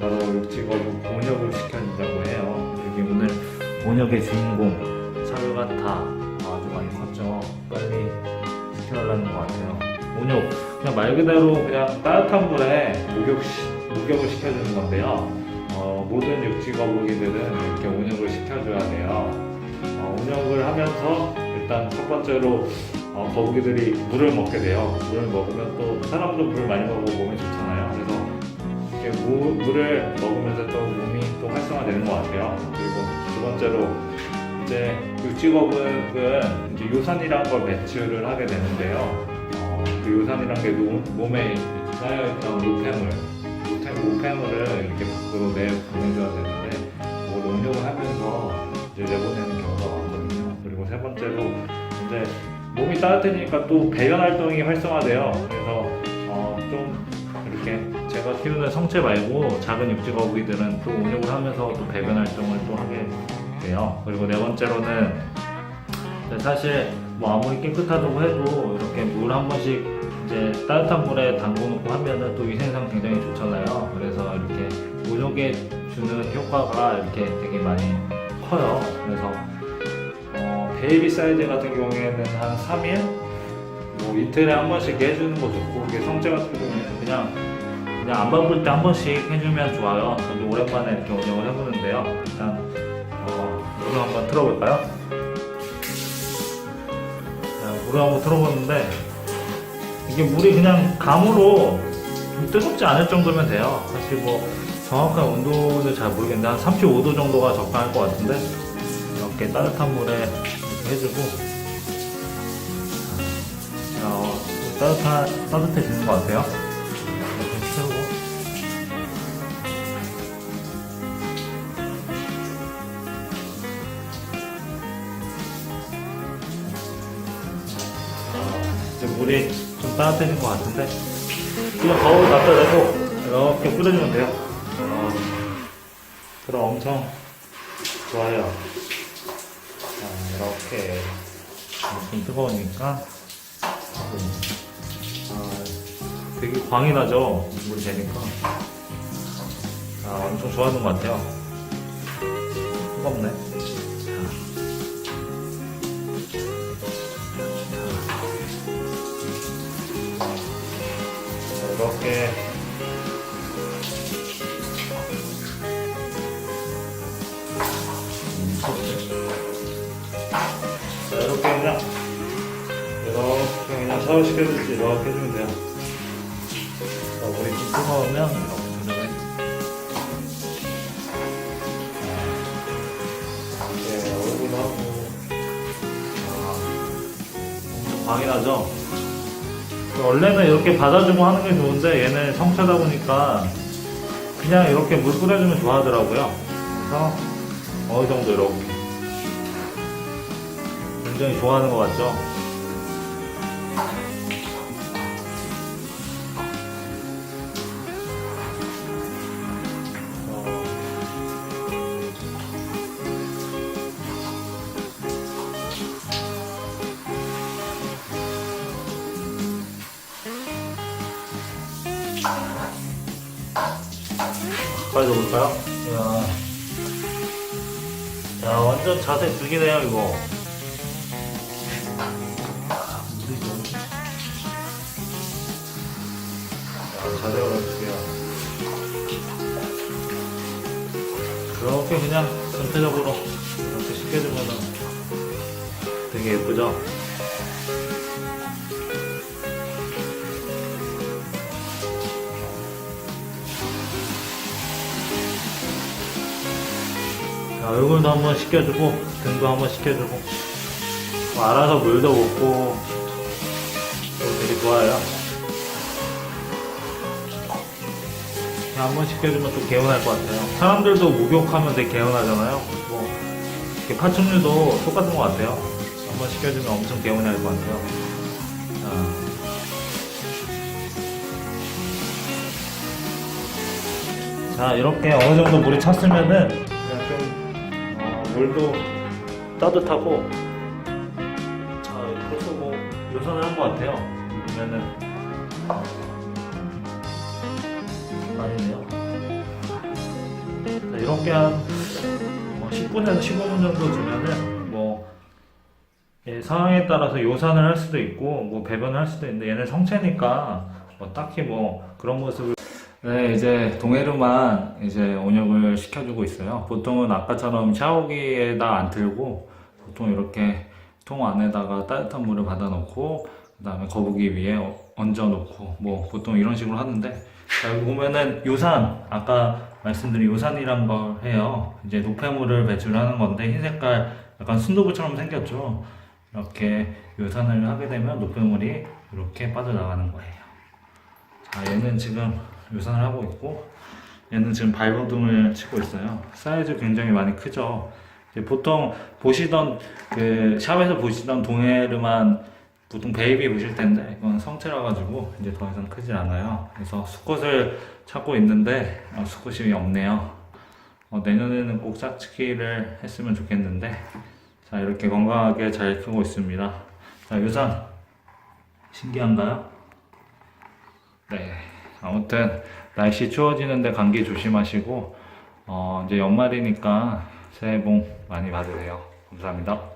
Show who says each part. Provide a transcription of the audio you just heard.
Speaker 1: 바로 욕직업을 공역을 시켜준다고 해요. 여기 오늘 공역의 주인공 사유가타 아주 많이 컸죠. 빨리 시켜달라는 것 같아요. 공역 그냥 말 그대로 그냥 따뜻한 물에 목욕 목욕을 시켜주는 건데요. 어, 모든 육지거북이들은 이렇게 온역을 시켜줘야 돼요. 어, 온역을 하면서 일단 첫 번째로 어, 거북이들이 물을 먹게 돼요. 물을 먹으면 또 사람도 물을 많이 먹어 몸이 좋잖아요. 이렇게 무, 물을 먹으면서 또 몸이 또 활성화되는 것 같아요. 그리고 두 번째로 이제 육지거북은 이제 요산이라는 걸 배출을 하게 되는데요. 어, 그 요산이라는 게 노- 몸에 쌓여있던 노폐물, 노폐, 노폐물을 이렇게 밖으로 내보내줘야 되는데 그걸 온욕을 하면서 이제 내보내는 경우가 많거든요. 그리고 세 번째로 이제 몸이 따뜻해지니까 또 배변 활동이 활성화돼요. 그래서 어, 좀 이렇게 제가 키우는 성체 말고 작은 육지 거북이들은 또 온욕을 하면서 또 배변 활동을 또 하게 돼요. 그리고 네 번째로는 사실 뭐 아무리 깨끗하다고 해도 이렇게 물 한 번씩 이제 따뜻한 물에 담궈놓고 하면은 또 위생상 굉장히 좋잖아요. 그래서 이렇게 온욕에 주는 효과가 이렇게 되게 많이 커요. 그래서 어, 베이비 사이즈 같은 경우에는 한 3일, 뭐 이틀에 한 번씩 해주는 거 좋고 성체 같은 경우에는 그냥 그냥 안 바쁠 때 한 번씩 해주면 좋아요. 저도 오랜만에 이렇게 운영을 해보는데요. 일단 어, 물을 한번 틀어볼까요? 자, 물을 한번 틀어보는데 이게 물이 그냥 감으로 좀 뜨겁지 않을 정도면 돼요. 사실 뭐 정확한 온도는 잘 모르겠는데 한 35도 정도가 적당할 것 같은데 이렇게 따뜻한 물에 이렇게 해주고 자, 어, 따뜻한, 따뜻해지는 것 같아요. 물이 좀 따뜻해진 것 같은데 그냥 거울 갖다 대고 이렇게 뿌려주면 돼요. 어, 그럼 엄청 좋아요. 자, 이렇게 좀 뜨거우니까 아, 되게 광이 나죠? 물 되니까. 아, 엄청 좋아하는 것 같아요. 뜨겁네. 이렇게 자, 이렇게 그냥 이렇게 그냥 샤워 시켜주지 이렇게 해주면 돼요. 자, 물이 좀 뜨거우면 이렇게. 네, 얼굴 하고. 아, 엄청 광이 나죠? 원래는 이렇게 받아주고 하는 게 좋은데 얘는 성체다 보니까 그냥 이렇게 물 뿌려주면 좋아하더라고요. 그래서 어느 정도 이렇게. 굉장히 좋아하는 것 같죠? 빨리 넣어볼까요? 야, 야 완전 자세 죽이네요 이거. 야, 자세가 죽여요. 그렇게 그냥 전체적으로 이렇게 시켜주면은 되게 예쁘죠? 자, 얼굴도 한번 씻겨주고 등도 한번 씻겨주고 뭐 알아서 물도 먹고 또 되게 좋아요. 한번 씻겨주면 또 개운할 것 같아요. 사람들도 목욕하면 되게 개운하잖아요. 뭐 이렇게 파충류도 똑같은 것 같아요. 한번 씻겨주면 엄청 개운할 것 같아요. 자, 자, 이렇게 어느 정도 물이 찼으면은 물도 따뜻하고 자, 벌써 뭐 요선을 한 것 같아요. 보면은 아니네요. 자, 이렇게 한 어, 뭐 10분에서 15분 정도 두면은 뭐 예, 상황에 따라서 요산을 할 수도 있고 뭐 배변을 할 수도 있는데 얘는 성체니까 뭐 딱히 뭐 그런 모습을 네 이제 동해루만 이제 온욕을 시켜주고 있어요. 보통은 아까처럼 샤워기에다 안 틀고 보통 이렇게 통 안에다가 따뜻한 물을 받아 놓고 그 다음에 거북이 위에 어- 얹어 놓고 뭐 보통 이런 식으로 하는데 자 여기 보면은 요산 아까 말씀드린 요산이란 걸 해요. 이제 노폐물을 배출하는 건데 흰 색깔 약간 순두부처럼 생겼죠. 이렇게 요산을 하게 되면 노폐물이 이렇게 빠져나가는 거예요. 자 얘는 지금 요산을 하고 있고 얘는 지금 발버둥을 치고 있어요 사이즈 굉장히 많이 크죠 보통 보시던 그 샵에서 보시던 동해르만 보통 베이비 보실 텐데 이건 성체라 가지고 이제 더 이상 크지 않아요. 그래서 수컷을 찾고 있는데 어, 수컷이 없네요. 어, 내년에는 꼭 짝짓기를 했으면 좋겠는데 자 이렇게 건강하게 잘 크고 있습니다. 자 유산 신기한가요? 네 아무튼 날씨 추워지는데 감기 조심하시고 어, 이제 연말이니까 새해 복 많이 받으세요. 감사합니다.